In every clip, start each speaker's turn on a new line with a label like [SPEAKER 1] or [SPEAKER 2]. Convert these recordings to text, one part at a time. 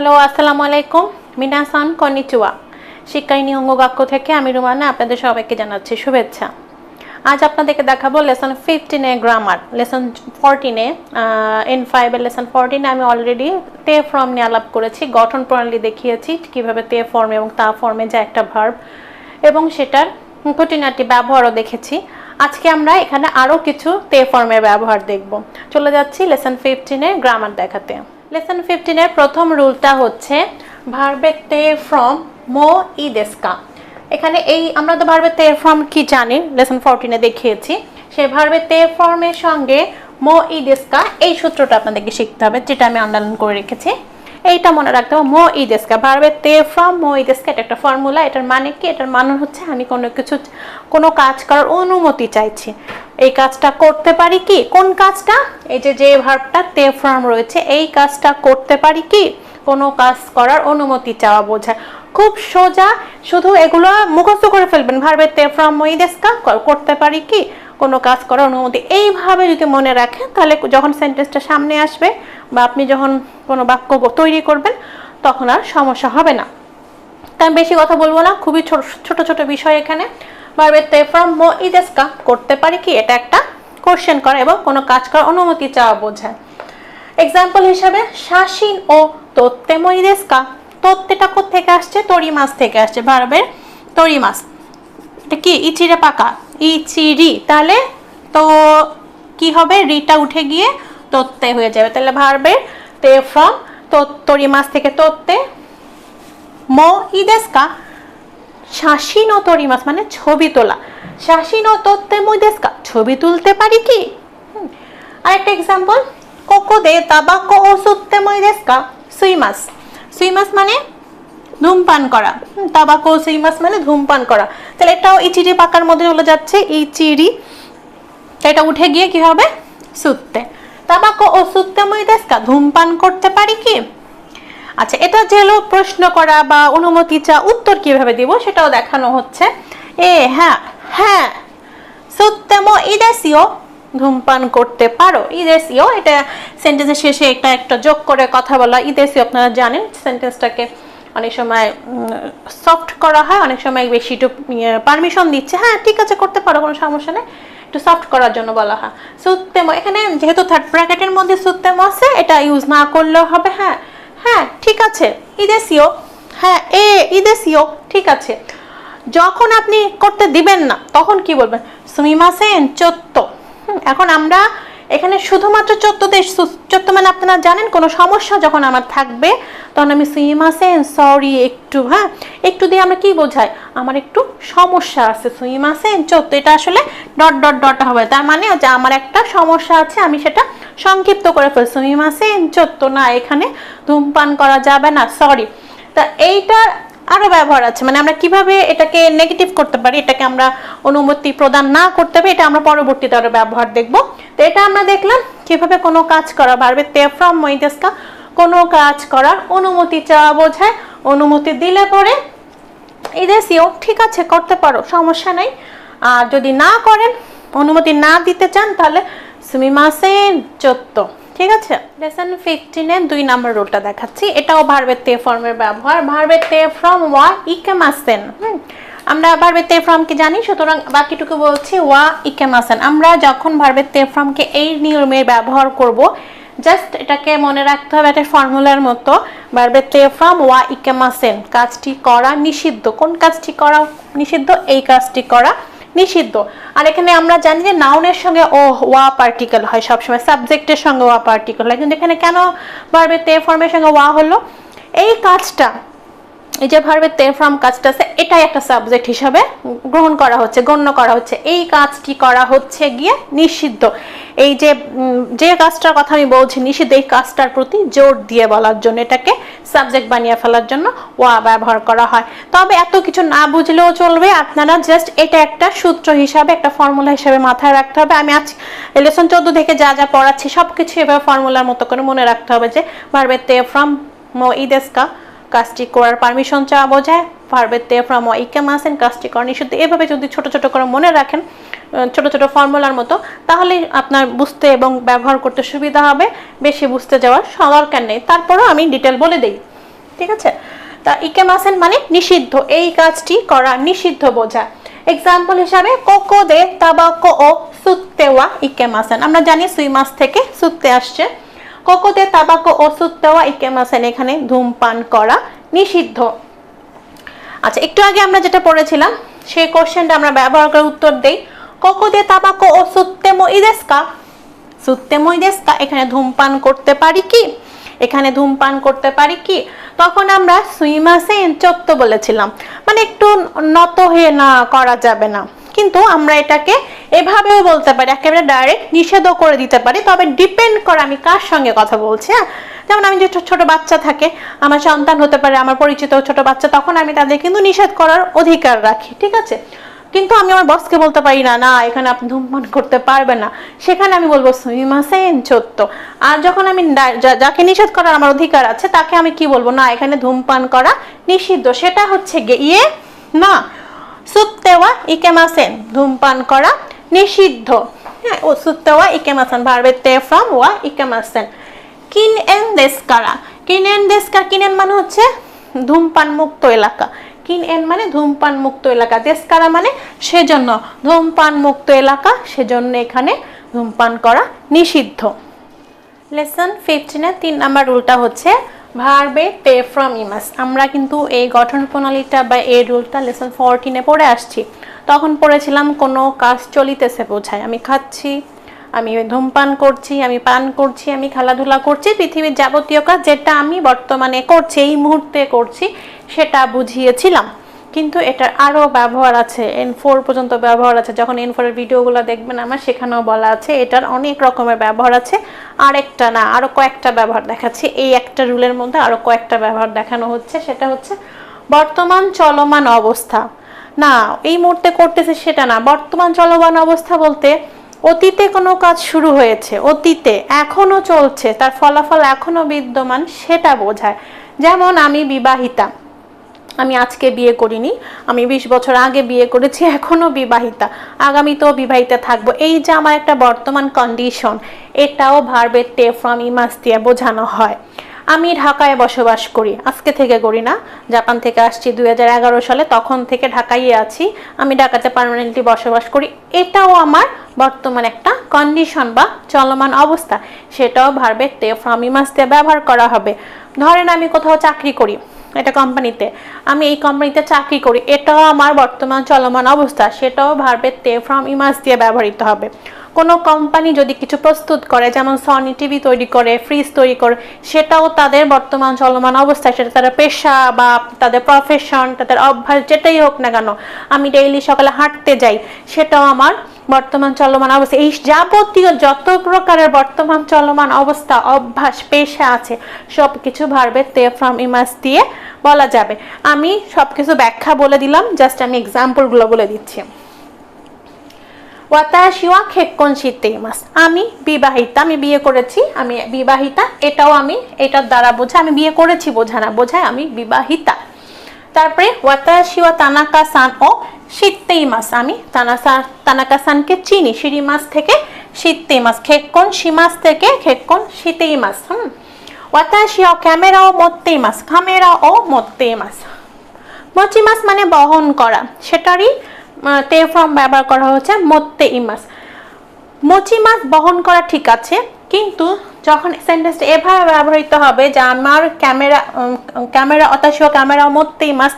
[SPEAKER 1] Hello আসসালামু আলাইকুম। মিনাসান, কনিচুয়া। শিক্ষাই নিহঙ্গ বাক্য থেকে আমি রুমানা আপনাদের সবাইকে জানাচ্ছি শুভেচ্ছা। আজ আপনাদেরকে দেখাবো লেসন ফিফটিনে গ্রামার লেসন ফোরটিনে এন ফাইভের লেসন ফোরটিনে আমি অলরেডি তে ফর্ম নিয়ে আলাপ করেছি, গঠন প্রণালী দেখিয়েছি, কীভাবে তে ফর্ম এবং তা ফর্মে যা একটা ভার্ব এবং সেটার খুঁটিনাটি ব্যবহারও দেখেছি। আজকে আমরা এখানে আরও কিছু তে ফর্মের ব্যবহার দেখব। চলে যাচ্ছি লেসন ফিফটিনে গ্রামার দেখাতে। লেসন ফিফটিনের প্রথম রুলটা হচ্ছে ভার্বের তে ফ্রম মো ই দেস্কা এখানে এই, আমরা তো ভার্বের তে ফর্ম কি জানি? লেসন ফোরটিনে দেখিয়েছি। সেই ভার্বের তে ফর্মের সঙ্গে মো ই দেস্কা এই সূত্রটা আপনাদেরকে শিখতে হবে, যেটা আমি আন্ডারলাইন করে রেখেছি। এইটা মনে রাখতে হবে, মো ইদেস্কা ভার্বের তে ফ্রম মো ইদেস্কা এটা একটা ফর্মুলা এটার মানে কি, এটার মানে হচ্ছে আমি কোনো কিছু, কোনো কাজ করার অনুমতি চাইছি। এই কাজটা করতে পারি কি? কোন কাজটা? এই যে যে ভার্বটা তে ফ্রম রয়েছে, এই কাজটা করতে পারি কি? কোনো কাজ করার অনুমতি চাওয়া বোঝায়। খুব সোজা শুধু এগুলো মুখস্থ করে ফেলবেন। ভার্বে তে ফ্রম মই দেস্কা করতে পারি কি? কোনো কাজ করার অনুমতি। এইভাবে যদি মনে রাখেন, তাহলে যখন সেন্টেন্সটা সামনে আসবে বা আপনি যখন কোনো বাক্য তৈরি করবেন, তখন আর সমস্যা হবে না। তাই আমি বেশি কথা বলব না। খুবই ছোট ছোট ছোট বিষয় এখানে। ভার্বে তে ফ্রম মো ইদেস্কা করতে পারি কি? এটা একটা কোশ্চেন করা এবং কোনো কাজ করার অনুমতি চাওয়া বোঝায়। এক্সাম্পল হিসাবে শাসিন ও তত্ত্বে মরিদেস্কা তত্ত্বেটা থেকে আসছে? তরি মাছ থেকে আসছে, ভার্বের তরি মাছ এটা কি? ইচিরে পাকা। ইচিরি। তাহলে তো কি হবে? রিটা উঠে গিয়ে তত্ত্বে হয়ে যাবে। তাহলে ভার্বের তে ফ্রম তরি মাছ থেকে তত্ত্বে মো ইদেস্কা শাসিন ও তরি মাছ মানে ছবি তোলা। শাসিন ও তত্ত্বে মুদেস্কা ছবি তুলতে পারি কি। আরেকটা এক্সাম্পল কোকো দে তাবাকো ও সুত্তে মইদেস্কা সুইমাস সুইমাস মানে? ধূমপান করা। তাবাকো সুইমাস মানে ধূমপান করা। তাহলে এটাও ইচিরি পাকার মধ্যে চলে যাচ্ছে ইচিরি তো এটা উঠে গিয়ে কি হবে? সুত্তে। তাবাকো ও সুত্তে মইদেস্কা ধূমপান করতে পারি কি? আচ্ছা এটা যে হলো প্রশ্ন করা বা অনুমতি চা উত্তর কীভাবে দিব সেটাও দেখানো হচ্ছে। এ হ্যাঁ হ্যাঁ। সত্যমো ইদেশীয় ধূমপান করতে পারো। ইদেশীয়, এটা সেন্টেন্সের শেষে একটা একটা যোগ করে কথা বলা। ইদেশীয়, আপনারা জানেন সেন্টেন্সটাকে অনেক সময় সফট করা হয়, অনেক সময় বেশি একটু পারমিশন দিচ্ছে। হ্যাঁ ঠিক আছে, করতে পারো, কোনো সমস্যা নেই। একটু সফট করার জন্য বলা হয়। সুত্তেম, এখানে যেহেতু থার্ড ব্র্যাকেটের মধ্যে সুত্তেম আছে, এটা ইউজ না করলেও হবে। হ্যাঁ হ্যাঁ ঠিক আছে। ইদেশীয় হ্যাঁ এ, ইদেশীয়, ঠিক আছে। যখন আপনি করতে দিবেন না, তখন কি বলবেন? সুমিমাসেন চত্ত এখন আমরা এখানে শুধুমাত্র চত্বতে চত্ব মানে আপনারা জানেন, কোনো সমস্যা যখন আমার থাকবে, তখন আমি সুইমাসেন সরি একটু হ্যাঁ একটু দিয়ে আমরা কি বোঝাই? আমার একটু সমস্যা আছে সুইমাসেন চত্ব এটা আসলে ডট ডট ডট হবে। তার মানে যে আমার একটা সমস্যা আছে, আমি সেটা সংক্ষিপ্ত করে ফেলছি। সুইমাসেন চত্ব না, এখানে ধূমপান করা যাবে না সরি তা এইটার আরও ব্যবহার আছে। মানে আমরা কীভাবে এটাকে নেগেটিভ করতে পারি, এটাকে আমরা অনুমতি প্রদান না করতে পারি, এটা আমরা পরবর্তীতে আরও ব্যবহার দেখব। তো এটা আমরা দেখলাম কীভাবে কোনো কাজ করা পারবে তে ফ্রম মইদেস্কা কোনো কাজ করার অনুমতি চাওয়া বোঝায়। অনুমতি দিলে পরে ইদেশীয় ঠিক আছে, করতে পারো, সমস্যা নেই। আর যদি না করেন, অনুমতি না দিতে চান, তাহলে সুমিমাসেন চত্ব ঠিক আছে? লেসন ফিফটিনে দুই নম্বর রুলটা দেখাচ্ছি। এটাও ভার্বের তে ফর্মের ব্যবহার। ভার্বের তে ফ্রম ওয়া ইকেমাসেন হুম? আমরা ভার্বের তে ফর্মকে জানি, সুতরাং বাকিটুকু বলছি ওয়া ইকেমাসেন আমরা যখন ভার্বের তে ফর্মকে এই নিয়মের ব্যবহার করব জাস্ট এটাকে মনে রাখতে হবে একটা ফর্মুলার মতো। ভার্বের তে ফ্রম ওয়া ইকেমাসেন কাজটি করা নিষিদ্ধ। কোন কাজটি করা নিষিদ্ধ? এই কাজটি করা নিষিদ্ধ। আর এখানে আমরা জানি যে নাউনের সঙ্গে ও ওয়া পার্টিকেল হয় সবসময় সাবজেক্টের সঙ্গে ওয়া পার্টিকেল হয়। কিন্তু এখানে কেন ভাবে তে ফর্মের সঙ্গে ওয়া হলো? এই কাজটা এই যে ভার্বের তে ফর্ম কাজটা আছে, এটাই একটা সাবজেক্ট হিসাবে গ্রহণ করা হচ্ছে, গণ্য করা হচ্ছে। এই কাজটি করা হচ্ছে গিয়ে নিষিদ্ধ। এই যে যে কাজটার কথা আমি বলছি, নিষিদ্ধ এই কাজটার প্রতি জোর দিয়ে বলার জন্য, এটাকে সাবজেক্ট বানিয়ে ফেলার জন্য ওয়া ব্যবহার করা হয়। তবে এত কিছু না বুঝলেও চলবে, আপনারা জাস্ট এটা একটা সূত্র হিসাবে, একটা ফর্মুলা হিসাবে মাথায় রাখতে হবে। আমি আজ লেসন চোদ্দ থেকে যা যা পড়াচ্ছি সব কিছু এভাবে ফর্মুলার মতো করে মনে রাখতে হবে যে ভার্বের তে ফ্রম ইদেস্কা কাজটি করার পারমিশন চাওয়া বোঝায়। ভার্বের তে ফ্রম ইকেম আসেন কাজটি করা নিষিদ্ধ। এভাবে যদি ছোট ছোট করে মনে রাখেন ছোট ছোট ফর্মুলার মতো, তাহলে আপনার বুঝতে এবং ব্যবহার করতে সুবিধা হবে। বেশি বুঝতে যাওয়ার দরকার নেই। তারপরেও আমি ডিটেল বলে দিই। ঠিক আছে? তা ইকে মাসেন মানে নিষিদ্ধ। এই কাজটি করা নিষিদ্ধ বোঝা এক্সাম্পল হিসাবে, কোকো দে তাবাকো ও সুত্তেওয়া ইকে মাসেন। আমরা জানি সুই মাস থেকে সুত্তে আসছে। কোকোতে তাবাকো ও সুত্তেওয়া ইকেমাসেন এখানে, ধূমপান করা নিষিদ্ধ। আচ্ছা একটু আগে আমরা যেটা পড়েছিলাম, সেই কোশ্চেনটা আমরা ব্যবহার করে উত্তর দেই। কোকোতে তাবাকো ও সুত্তেমো ইদেস্কা? সুত্তেমো ইদেস্কা, এখানে ধূমপান করতে পারি কি? এখানে ধূমপান করতে পারি কি? তখন আমরা সুইমাসে চত্ব বলেছিলাম। মানে একটু নত হয়ে না করা যাবে না। কিন্তু আমরা এটাকে এভাবেও বলতে পারি, একেবারে ডাইরেক্ট নিষেধও করে দিতে পারি। তবে ডিপেন্ড করে আমি কার সঙ্গে কথা বলছি হ্যাঁ? যেমন আমি যে ছোট বাচ্চা থাকে, আমার সন্তান হতে পারে, আমার পরিচিত ছোট বাচ্চা, তখন আমি তাদের কিন্তু নিষেধ করার অধিকার রাখি, ঠিক আছে? কিন্তু আমি আমার বসকে বলতে পারি না না, এখানে আপনি ধূমপান করতে পারবেন না। সেখানে আমি বলব, সুইমাসেন চত্ব আর যখন আমি যাকে নিষেধ করার আমার অধিকার আছে, তাকে আমি কি বলব? না, এখানে ধূমপান করা নিষিদ্ধ। সেটা হচ্ছে গে- ইয়ে না সুত্তেওয়া ইকেমাসেন ধূমপান করা নিষিদ্ধ। হ্যাঁ ও সুত্তেওয়া ইকেমাসেন ভার্বের তে ফ্রম ওয়া ইকেমাসেন কিন এন দেশকারা কিন এন দেশকার কিনেন মানে হচ্ছে ধূমপান মুক্ত এলাকা। কিন এন মানে ধূমপান মুক্ত এলাকা। দেশকারা মানে সেজন্য ধূমপান মুক্ত এলাকা, সেজন্য এখানে ধূমপান করা নিষিদ্ধ। লেসন ফিফটিনের তিন নাম্বার রুলটা হচ্ছে ভার্বে তে ফ্রম ইমাস। আমরা কিন্তু এই গঠন প্রণালীটা বা এই রুলটা লেসন ফোরটিনে পড়ে আসছি। তখন পড়েছিলাম, কোনো কাজ চলিতেছে বোঝায়। আমি খাচ্ছি, আমি ধূমপান করছি, আমি পান করছি, আমি খেলাধুলা করছি, পৃথিবীর যাবতীয় কাজ যেটা আমি বর্তমানে করছি, এই মুহূর্তে করছি, সেটা বুঝিয়েছিলাম। কিন্তু এটার আরও ব্যবহার আছে এন ফোর পর্যন্ত ব্যবহার আছে। যখন এন ফোরের ভিডিওগুলো দেখবেন, আমার সেখানেও বলা আছে, এটার অনেক রকমের ব্যবহার আছে। আর একটা না, আরও কয়েকটা ব্যবহার দেখাচ্ছি। এই একটা রুলের মধ্যে আরও কয়েকটা ব্যবহার দেখানো হচ্ছে, সেটা হচ্ছে বর্তমান চলমান অবস্থা। না, এই মুহূর্তে করতেছে সেটা না। বর্তমান চলমান অবস্থা বলতে অতীতে কোনো কাজ শুরু হয়েছে, অতীতে এখনও চলছে, তার ফলাফল এখনও বিদ্যমান, সেটা বোঝায়। যেমন আমি বিবাহিতা আমি আজকে বিয়ে করিনি, আমি বিশ বছর আগে বিয়ে করেছি এখনও বিবাহিতা। আগামীতেও বিবাহিতা থাকব। এই যে আমার একটা বর্তমান কন্ডিশন এটাও ভার্বের টে ফ্রম ইমাস দিয়ে বোঝানো হয়। আমি ঢাকায় বসবাস করি, আজকে থেকে করি না। জাপান থেকে আসছি দু হাজার এগারো সালে, তখন থেকে ঢাকায় আছি। আমি ঢাকাতে পার্মানেন্টলি বসবাস করি। এটাও আমার বর্তমান একটা কন্ডিশন বা চলমান অবস্থা। সেটাও ভার্বের টে ফ্রম ইমাস দিয়ে ব্যবহার করা হবে। ধরেন আমি কোথাও চাকরি করি। এটা কোম্পানিতে আমি এই কোম্পানিতে চাকরি করি। এটাও আমার বর্তমান চলমান অবস্থা। সেটাও ভার্বের তে ফ্রম ইমাস দিয়ে ব্যবহৃত হবে। কোনো কোম্পানি যদি কিছু প্রস্তুত করে, যেমন সনি টিভি তৈরি করে ফ্রিজ তৈরি করে, সেটাও তাদের বর্তমান চলমান অবস্থা। সেটা তারা পেশা বা তাদের প্রফেশন তাদের অভ্যাস, যেটাই হোক না কেন, আমি ডেইলি সকালে হাঁটতে যাই, সেটাও আমার বর্তমান চলমান অবস্থা। এই যাবতীয় যত প্রকারের বর্তমান চলমান অবস্থা, অভ্যাস পেশা আছে সব কিছু ভার্বের তে ফ্রম ইমাস দিয়ে বলা যাবে। আমি সব কিছু ব্যাখ্যা বলে দিলাম জাস্ট আমি এক্সাম্পলগুলো বলে দিচ্ছি। ওয়াতাশিওয়া খেক্কন শীতেইমাস আমি বিবাহিতা, আমি বিয়ে করেছি, আমি বিবাহিতা, এটাও আমি, এটার দ্বারা বোঝা, আমি বিয়ে করেছি, বোঝা না, বোঝায় আমি বিবাহিতা। তারপরে ওয়াতাশিওয়া তানাকা সান ও শীতেই মাস আমি তানাসা তানাকা সানকে চিনি, সিঁড়ি মাস থেকে শীতেই মাস খেক্কন সীমাস থেকে খেক্কন শীতেই মাস হুম। ওয়াতাশিও ক্যামেরা ও মত্তেই মাস খামেরা ও মত্তেই মাস মচি মাস মানে বহন করা, সেটারই তে ফর্ম ব্যবহার করা হচ্ছে মত্তে ইমাস মচি মাছ বহন করা ঠিক আছে, কিন্তু যখন সেন্টেন্সটা এভাবে ব্যবহৃত হবে যে আমার ক্যামেরা ক্যামেরা অতাশীয় ক্যামেরা মত্তেই মাস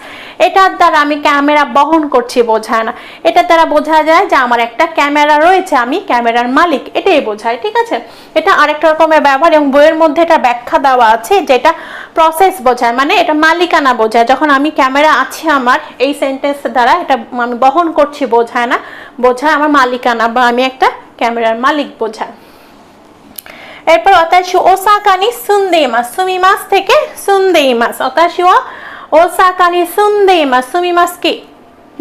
[SPEAKER 1] এটার দ্বারা আমি ক্যামেরা বহন করছি বোঝায় না। এটার দ্বারা বোঝা যায় যে আমার একটা ক্যামেরা রয়েছে, আমি ক্যামেরার মালিক, এটাই বোঝায়, ঠিক আছে? এটা আরেকটা রকমের ব্যবহার এবং বইয়ের মধ্যে এটা ব্যাখ্যা দেওয়া আছে যেটা প্রসেস বোঝায় মানে এটা মালিকানা বোঝায়। যখন আমি ক্যামেরা আছে আমার, এই সেন্টেন্স দ্বারা এটা আমি বহন করছি বোঝায় না, বোঝায় আমার মালিকানা বা আমি একটা ক্যামেরার মালিক বোঝায়। এরপর অতাশি ওসাকানি সুন্দেইমাস সুমিমাস থেকে সুন্দেইমাস অতাশি ওসাকানি সুন্দেইমাস সুমিমাস কি?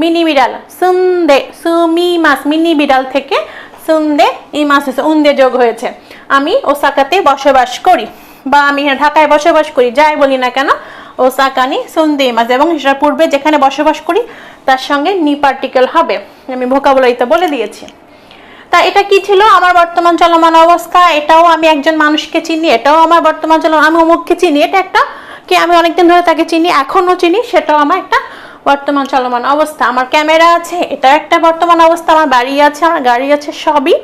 [SPEAKER 1] মিনি বিড়াল সুন্দে, সুমিমাস মিনি বিড়াল থেকে সুন্দে ইমাস হয়েছে, উন্দে যোগ হয়েছে। আমি ওসাকাতে বসবাস করি বা আমি ঢাকায় বসবাস করি, যাই বলি না কেন, ওসাকানি সুন্দে ইমাস এবং সেটার পূর্বে যেখানে বসবাস করি, তার সঙ্গে নি পার্টিকেল হবে। আমি ভোকাবুলারিতে বলে দিয়েছি। তা এটা কি ছিল? আমার বর্তমান চলমান অবস্থা, এটাও আমি একজন মানুষকে চিনি, এটাও আমার বর্তমান চলমান, আমি অমুককে চিনি, এটা একটা কি আমি অনেকদিন ধরে তাকে চিনি, এখনও চিনি, সেটাও আমার একটা বর্তমান চলমান অবস্থা। আমার ক্যামেরা আছে, এটা একটা বর্তমান অবস্থা, আমার বাড়ি আছে, আমার গাড়ি আছে, সবই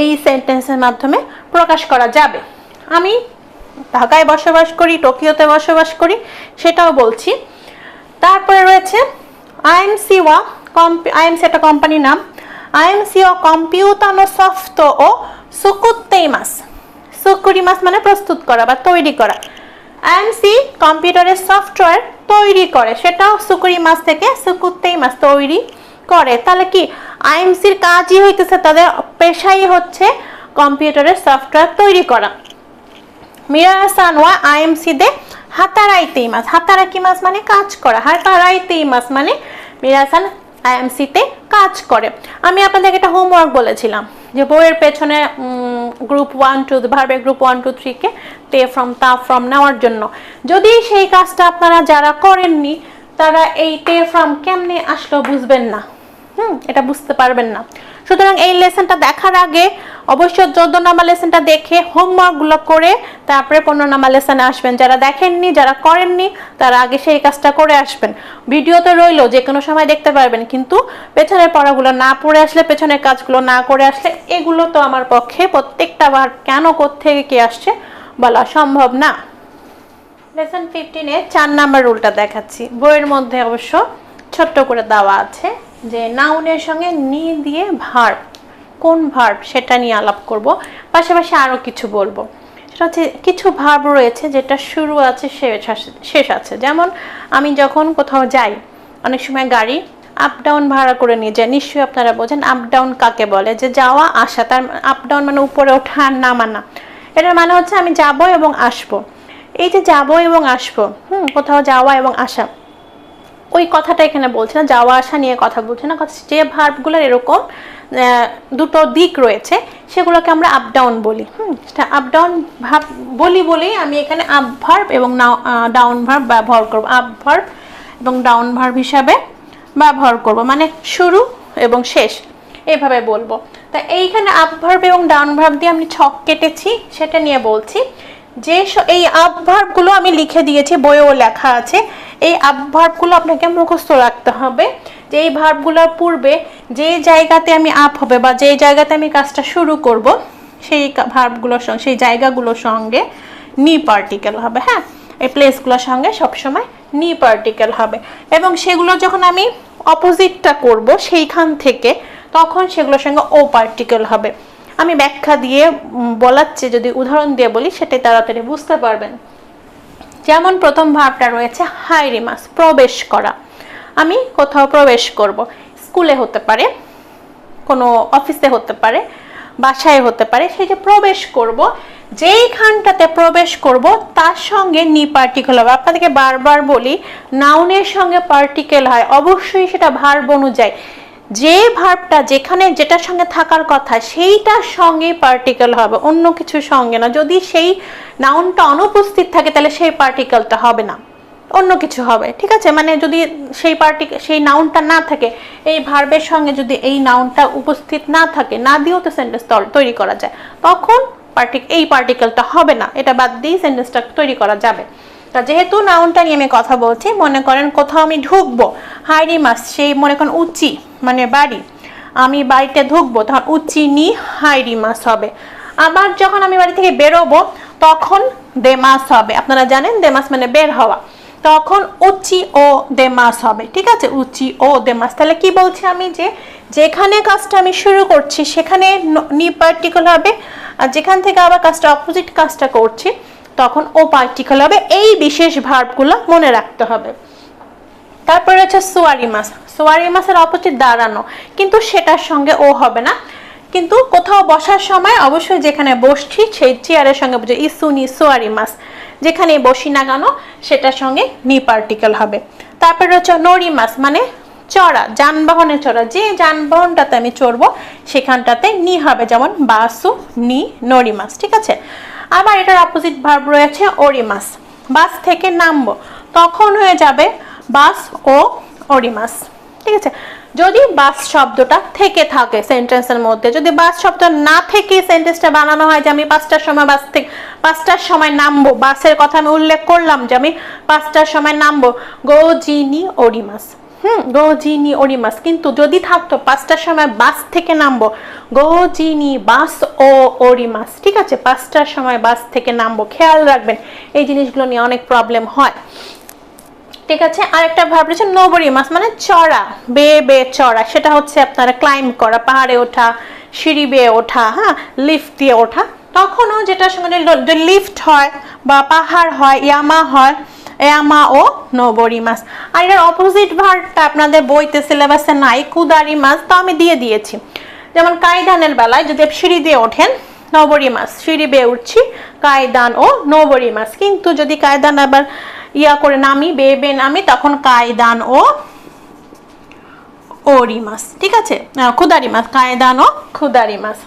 [SPEAKER 1] এই সেন্টেন্সের মাধ্যমে প্রকাশ করা যাবে। আমি ঢাকায় বসবাস করি, টোকিওতে বসবাস করি, সেটাও বলছি। তারপরে রয়েছে আইএমসি ওয়া আইএমসি একটা কোম্পানির নাম। আইএমসি ও কম্পিউটানো সফট ও সুকুত্তেইমাস। সুকুরিমাস মানে প্রস্তুত করা বা তৈরি করা। আইএমসি কম্পিউটারের সফটওয়্যার তৈরি করে, সেটাও সুকুরিমাস থেকে সুকুত্তেইমাস তৈরি করে। তাহলে কি আইএমসির কাজই হইতেছে তাদের পেশাই হচ্ছে কম্পিউটারের সফটওয়্যার তৈরি করা। মিরাসান ওয়া আইএমসি দে হাতারাইতেই মাস হাতারাকি মাস মানে কাজ করা। হাতারাইতেই মাস মানে মিরাসান আইএমসিতে কাজ করে। আমি আপনাদেরকে একটা হোমওয়ার্ক বলেছিলাম যে বইয়ের পেছনে গ্রুপ ওয়ান টু ভার্বের গ্রুপ ওয়ান টু থ্রিকে তে ফ্রম তা ফ্রম নেওয়ার জন্য। যদি সেই কাজটা আপনারা যারা করেননি, তারা এই তে ফ্রম কেমনে আসলো বুঝবেন না। হুম, এটা বুঝতে পারবেন না। সুতরাং এই লেসনটা দেখার আগে অবশ্যই চোদ্দ নাম্বার লেসনটা দেখে হোমওয়ার্কগুলো করে তারপরে পনেরো নাম্বার লেসনে আসবেন। যারা দেখেননি, যারা করেননি, তারা আগে সেই কাজটা করে আসবেন। ভিডিওতে রইল, যে কোনো সময় দেখতে পারবেন, কিন্তু পেছনের পড়াগুলো না পড়ে আসলে, পেছনের কাজগুলো না করে আসলে, এগুলো তো আমার পক্ষে প্রত্যেকটা বার কেন কোত্থেকে কে আসছে বলা সম্ভব না। লেসন ফিফটিনে চার নাম্বার রুলটা দেখাচ্ছি। বইয়ের মধ্যে অবশ্য ছোট্ট করে দেওয়া আছে। যে নাউনের সঙ্গে নি দিয়ে ভার্ব কোন ভার্ব সেটা নিয়ে আলাপ করব। পাশাপাশি আরও কিছু বলব। সেটা হচ্ছে কিছু ভার্ব রয়েছে যেটা শুরু আছে, শেষ আছে যেমন আমি যখন কোথাও যাই, অনেক সময় গাড়ি আপ ডাউন ভাড়া করে নিয়ে যায়। নিশ্চয়ই আপনারা বোঝেন আপ ডাউন কাকে বলে? যে যাওয়া, আসা, তার আপ ডাউন মানে উপরে ওঠা আর নামানা এটার মানে হচ্ছে আমি যাব এবং আসব। এই যে যাব এবং আসব, হুম, কোথাও যাওয়া এবং আসা ওই কথাটা এখানে বলছে না, যাওয়া আসা নিয়ে কথা বলছে না যে ভার্বগুলোর এরকম দুটো দিক রয়েছে, সেগুলোকে আমরা আপ ডাউন বলি। হুম, সেটা আপ ডাউন ভাব বলি বলেই আমি এখানে আপ ভার্ব এবং ডাউন ভার্ব ব্যবহার করব। আপ ভার্ব এবং ডাউন ভার্ব হিসাবে ব্যবহার করব। মানে শুরু এবং শেষ, এভাবে বলব। তা এইখানে আপ ভার্ব এবং ডাউন ভার্ব দিয়ে আমি ছক কেটেছি, সেটা নিয়ে বলছি। যে এই আবভার্বগুলো আমি লিখে দিয়েছি, বইয়েও লেখা আছে, এই আবভার্বগুলো আপনাকে মুখস্থ রাখতে হবে, যে এই ভার্বগুলোর পূর্বে যে জায়গাতে আমি আপ হবে বা যে জায়গাতে আমি কাজটা শুরু করব, সেই ভার্বগুলোর সঙ্গে সেই জায়গাগুলোর সঙ্গে নি পার্টিকেল হবে হ্যাঁ? এই প্লেসগুলোর সঙ্গে সবসময় নি পার্টিকেল হবে। এবং সেগুলো যখন আমি অপোজিটটা করব সেইখান থেকে, তখন সেগুলোর সঙ্গে ও পার্টিকেল হবে। আমি ব্যাখ্যা দিয়ে বলাচ্ছি যদি উদাহরণ দিয়ে বলি, সেটাই তাড়াতাড়ি বুঝতে পারবেন। যেমন প্রথম ভাবটা রয়েছে হাইরিমাস প্রবেশ করা। আমি কোথাও প্রবেশ করব। স্কুলে হতে পারে, কোনো অফিসে হতে পারে, বাসায় হতে পারে, সেই যে প্রবেশ করব, যেইখানটাতে প্রবেশ করব, তার সঙ্গে নি পার্টিকেল হবে। আপনাদেরকে বারবার বলি নাউনের সঙ্গে পার্টিকেল হয়, অবশ্যই সেটা ভার্ব অনুযায়ী। যে ভার্বটা যেখানে যেটার সঙ্গে থাকার কথা, সেইটার সঙ্গেই পার্টিকেল হবে, অন্য কিছুর সঙ্গে না। যদি সেই নাউনটা অনুপস্থিত থাকে, তাহলে সেই পার্টিকেলটা হবে না। অন্য কিছু হবে, ঠিক আছে? মানে যদি সেই পার্টি সেই নাউনটা না থাকে, এই ভার্বের সঙ্গে যদি এই নাউনটা উপস্থিত না থাকে, না দিয়েও তো সেন্টেন্স তৈরি করা যায়। তখন পার্টিক এই পার্টিকেলটা হবে না। এটা বাদ দিয়েই সেন্টেন্সটা তৈরি করা যাবে। তা যেহেতু নাউনটা নিয়ে আমি কথা বলছি, মনে করেন কোথাও আমি ঢুকবো হাইরি মাস সেই মনে করেন উচি মানে বাড়ি, আমি বাড়িতে ঢুকবো, তখন উচি নি হাইরি মাস হবে আবার যখন আমি বাড়ি থেকে বেরোবো, তখন দেমাস হবে। আপনারা জানেন দেমাস মানে বের হওয়া। তখন উচি ও দেমাস হবে, ঠিক আছে? উচি ও দেমাস। তাহলে কি বলছি আমি যে, যেখানে কাজটা আমি শুরু করছি, সেখানে নি পার্টিকুল হবে, আর যেখান থেকে আবার কাজটা অপোজিট কাজটা করছি তখন ও পার্টিকুল হবে, এই বিশেষ ভার্বগুলো মনে রাখতে হবে। তারপরে হচ্ছে সোয়ারি মাস সোয়ারি মাসের অপোজিট দাঁড়ানো, কিন্তু সেটার সঙ্গে ও হবে না। কিন্তু কোথাও বসার সময় অবশ্যই যেখানে বসছি, সেই চেয়ারের সঙ্গে বুঝে ইসুনি সোয়ারি মাস যেখানে বসি না কেন, সেটার সঙ্গে নি পার্টিকেল হবে। তারপরে হচ্ছে নরি মাস মানে চড়া যানবাহনে চড়া। যে যানবাহনটাতে আমি চড়বো, সেখানটাতে নি হবে, যেমন বাসু, নি, নরিমাস, ঠিক আছে? আবার এটার অপোজিট ভার্ব রয়েছে ওরিমাস বাস থেকে নামবো। তখন হয়ে যাবে বাস ও ওরিমাস ঠিক আছে? যদি বাস শব্দটা থেকে থাকে সেন্টেন্সের মধ্যে, যদি বাস শব্দ না থেকে সেন্টেন্সটা বানানো হয় যে আমি পাঁচটার সময় বাস থেকে, পাঁচটার সময় নামবো, বাসের কথা আমি উল্লেখ করলাম যে আমি পাঁচটার সময় নামবো, গো, জিনি ওরিমাস হুম, গো জিনি ওরিমাস কিন্তু যদি থাকতো, পাঁচটার সময় বাস থেকে নামবো। গো জিনি, বাস ও ওরিমাস ঠিক আছে? পাঁচটার সময় বাস থেকে নামবো। খেয়াল রাখবেন, এই জিনিসগুলো নিয়ে অনেক প্রবলেম হয়। ঠিক আছে? আরেকটা ভাব রয়েছে, নবরি মাস মানে চড়া বে বে চড়া। সেটা হচ্ছে আপনারা ক্লাইম্ব করা, পাহাড়ে ওঠা, সিঁড়ি বেয়ে ওঠা হ্যাঁ? লিফট দিয়ে ওঠা। তখনও যেটার সঙ্গে লিফট হয় বা পাহাড় হয়, ইয়ামা হয় ইয়ামা ও নবরি মাস আর এর অপোজিট ভার্বটা আপনাদের বইতে সিলেবাসে নাই, কুদারি মাস তো আমি দিয়ে দিয়েছি। যেমন কায়দানের বেলায় যদি সিঁড়ি দিয়ে ওঠেন নবরি মাস সিঁড়ি বেয়ে উঠছি, কায়দান ও নবরি মাস কিন্তু যদি কায়দান আবার ইয়া করে নামি, বেয়ে বেয়ে নামি, তখন কায়দান ও ওরি মাছ, ঠিক আছে? খুদারি মাছ, কায়দান ও খুদারি মাছ।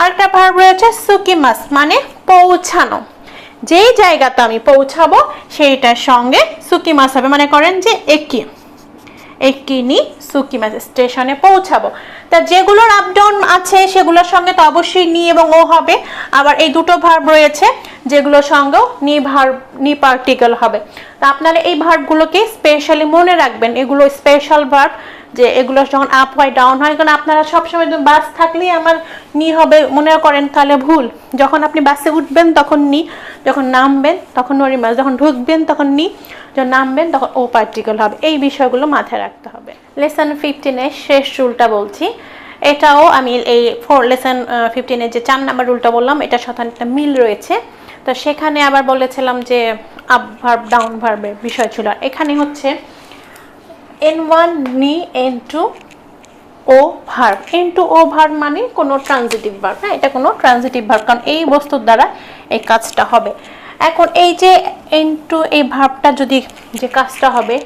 [SPEAKER 1] আরেকটা ভার্ব রয়েছে সুকি মাছ মানে পৌঁছানো। যেই জায়গাতে আমি পৌঁছাবো, সেইটার সঙ্গে সুকি মাছ হবে। মানে করেন যে একি একিনি সুকি মাছ স্টেশনে পৌঁছাবো। তা যেগুলোর আপ ডাউন আছে, সেগুলোর সঙ্গে তো অবশ্যই নি এবং ও হবে। আবার এই দুটো ভার্ব রয়েছে, যেগুলোর সঙ্গেও নি ভার্ব নি পার্টিকেল হবে। তা আপনারা এই ভার্বগুলোকে স্পেশালি মনে রাখবেন। এগুলো স্পেশাল ভার্ব যে এগুলো যখন আপ হয় ডাউন হয়, কারণ আপনারা সবসময় বাস থাকলেই আমার নি হবে মনে করেন তাহলে ভুল। যখন আপনি বাসে উঠবেন, তখন নি যখন নামবেন, তখন নরি মাস যখন ঢুকবেন, তখন নি যখন নামবেন, তখন ও পার্টিকেল হবে। এই বিষয়গুলো মাথায় রাখতে হবে। লেসন ফিফটিনের শেষ রুলটা বলছি। এটাও আমি এই ফোর লেসন ফিফটিনের যে চার নাম্বার রুলটা বললাম, এটার সাথে একটা মিল রয়েছে। তো সেখানে আবার বলেছিলাম যে আপ ভার্ব ডাউন ভার্বের বিষয় ছিল। এখানে হচ্ছে এন ওয়ান নি এন টু ও ভার্ব এন টু ও ভার্ব মানে কোনো ট্রানজিটিভ ভার্ব হ্যাঁ এটা কোনো ট্রানজিটিভ ভার্ব কারণ এই বস্তুর দ্বারা এই কাজটা হবে। এখন এই যে এন টু এই ভার্বটা যদি যে কাজটা হবে,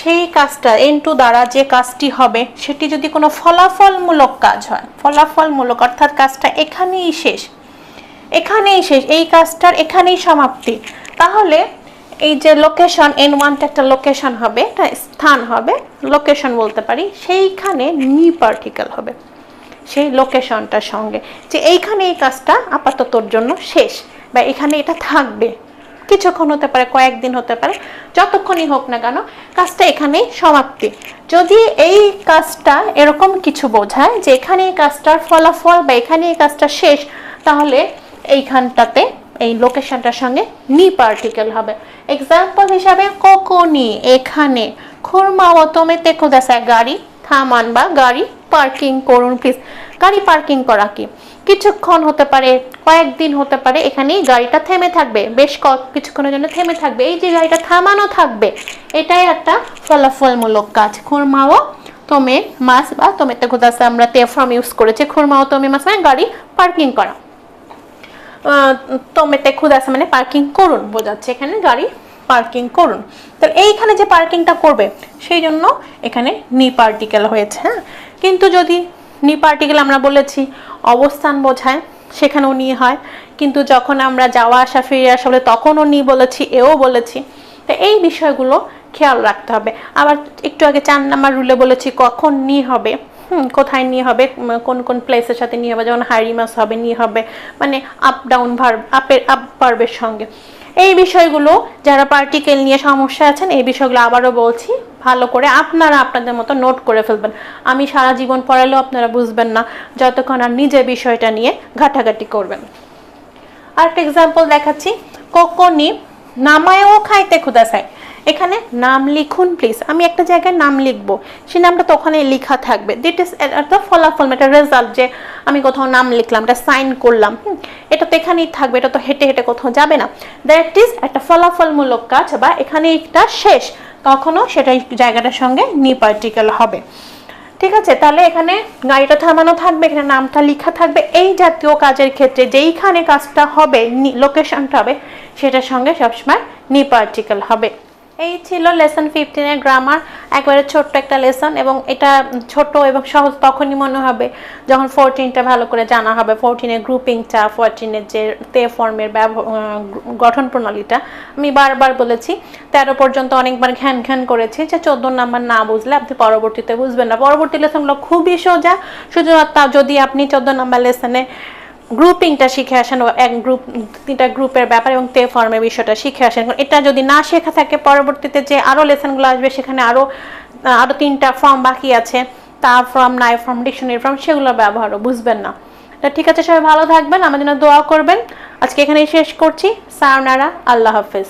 [SPEAKER 1] সেই কাজটা এন টু দ্বারা যে কাজটি হবে, সেটি যদি কোনো ফলাফলমূলক কাজ হয়, ফলাফলমূলক, অর্থাৎ কাজটা এখানেই শেষ এখানেই শেষ, এই কাজটার এখানেই সমাপ্তি, তাহলে এই যে লোকেশন এন ওয়ানটা একটা লোকেশন হবে, একটা স্থান হবে লোকেশন বলতে পারি, সেইখানে নি পার্টিকেল হবে, সেই লোকেশনটার সঙ্গে। যে এইখানে এই কাজটা আপাততর জন্য শেষ, বা এখানে এটা থাকবে। কিছুক্ষণ হতে পারে, কয়েকদিন হতে পারে, যতক্ষণই হোক না কেন, কাজটা এখানেই সমাপ্তি। যদি এই কাজটা এরকম কিছু বোঝায় যে এখানে এই কাজটার ফলাফল বা এখানে এই কাজটা শেষ, তাহলে এইখানটাতে এই লোকেশনটার সঙ্গে নি পার্টিকেল হবে। এক্সাম্পল হিসাবে কোকোনি এখানে খুরমাও তোমেতে খোদাসায় গাড়ি, থামান বা গাড়ি পার্কিং করুন প্লিজ গাড়ি পার্কিং করা কি? কিছুক্ষণ হতে পারে, কয়েকদিন হতে পারে, এখানেই গাড়িটা থেমে থাকবে। বেশ কিছুক্ষণের জন্য থেমে থাকবে। এই যে গাড়িটা থামানো থাকবে, এটাই একটা ফলাফলমূলক কাজ। খুরমাও তোমে মাস বা তোমেতে খোদাসা আমরা তে ফর্ম ইউজ করেছি। খুরমাও তোমে মাস মানে গাড়ি পার্কিং করা। তোমেতে খুদাসা মানে পার্কিং করুন, বোঝাচ্ছে এখানে গাড়ি পার্কিং করুন। তো এইখানে যে পার্কিংটা করবে, সেই জন্য এখানে নি পার্টিকেল হয়েছে হ্যাঁ? কিন্তু যদি নি পার্টিকেল আমরা বলেছি, অবস্থান বোঝায়, সেখানেও নি হয়। কিন্তু যখন আমরা যাওয়া আসা, ফিরে আসা বলে, তখনও নি বলেছি, এও বলেছি। তো এই বিষয়গুলো খেয়াল রাখতে হবে। আবার একটু আগে চার নাম্বার রুলে বলেছি, কখন নি হবে? কোথায় নিয়ে হবে কোন কোন প্লেসের সাথে নিয়ে হবে, যেমন হাইরি মাস হবে, নিয়ে হবে মানে আপ ডাউন ভার্ব আপের আপ ভার্বের সঙ্গে। এই বিষয়গুলো যারা পার্টিকেল নিয়ে সমস্যা আছেন, এই বিষয়গুলো আবারও বলছি, ভালো করে আপনারা আপনাদের মতো নোট করে ফেলবেন। আমি সারা জীবন পড়ালেও আপনারা বুঝবেন না, যতক্ষণ আর নিজে বিষয়টা নিয়ে ঘাটাঘাটি করবেন। আরেকটা এক্সাম্পল দেখাচ্ছি কোকোনি নামায়ও খাইতে খুদাসায় এখানে নাম লিখুন প্লিজ আমি একটা জায়গায় নাম লিখব। সেই নামটা তো ওখানে লেখা থাকবে। দিট ইস একটা ফলাফল, একটা রেজাল্ট যে আমি কোথাও নাম লিখলাম এটা সাইন করলাম এটা তো এখানেই থাকবে, এটা তো হেঁটে হেঁটে কোথাও যাবে না। দ্যাট ইজ একটা ফলাফলমূলক কাজ, বা এখানে একটা শেষ। তখনও সেটা জায়গাটার সঙ্গে নি পার্টিকেল হবে। ঠিক আছে? তাহলে এখানে গাড়িটা থামানো থাকবে, এখানে নামটা লেখা থাকবে। এই জাতীয় কাজের ক্ষেত্রে যেইখানে কাজটা হবে লোকেশনটা হবে, সেটার সঙ্গে সবসময় নি পার্টিকেল হবে। এই ছিল লেসন ফিফটিনের গ্রামার একবারে ছোট্ট একটা লেসন এবং এটা ছোট এবং সহজ তখনই মনে হবে যখন ফোরটিনটা ভালো করে জানা হবে। ফোরটিনের গ্রুপিংটা ফোরটিনের যে তে ফর্মের গঠন প্রণালীটা। আমি বারবার বলেছি, তেরো পর্যন্ত অনেকবার ঘ্যান ঘ্যান করেছি যে চোদ্দ নাম্বার না বুঝলে আপনি পরবর্তীতে বুঝবেন না। পরবর্তী লেসনগুলো খুবই সোজা। শুধুমাত্র যদি আপনি চোদ্দ নাম্বার লেসনে গ্রুপিংটা শিখে আসেন এক গ্রুপ তিনটা গ্রুপের ব্যাপার এবং তে ফর্মের বিষয়টা শিখে আসেন। এটা যদি না শেখা থাকে, পরবর্তীতে যে আরও লেসনগুলো আসবে, সেখানে আরও আরও তিনটা ফর্ম বাকি আছে। তা ফর্ম নাই ফর্ম ডিকশনারি ফর্ম সেগুলো ব্যবহারও বুঝবেন না। তা ঠিক আছে, সবাই ভালো থাকবেন। আমার জন্য দোয়া করবেন। আজকে এখানেই শেষ করছি। সায়নারা, আল্লাহ হাফেজ।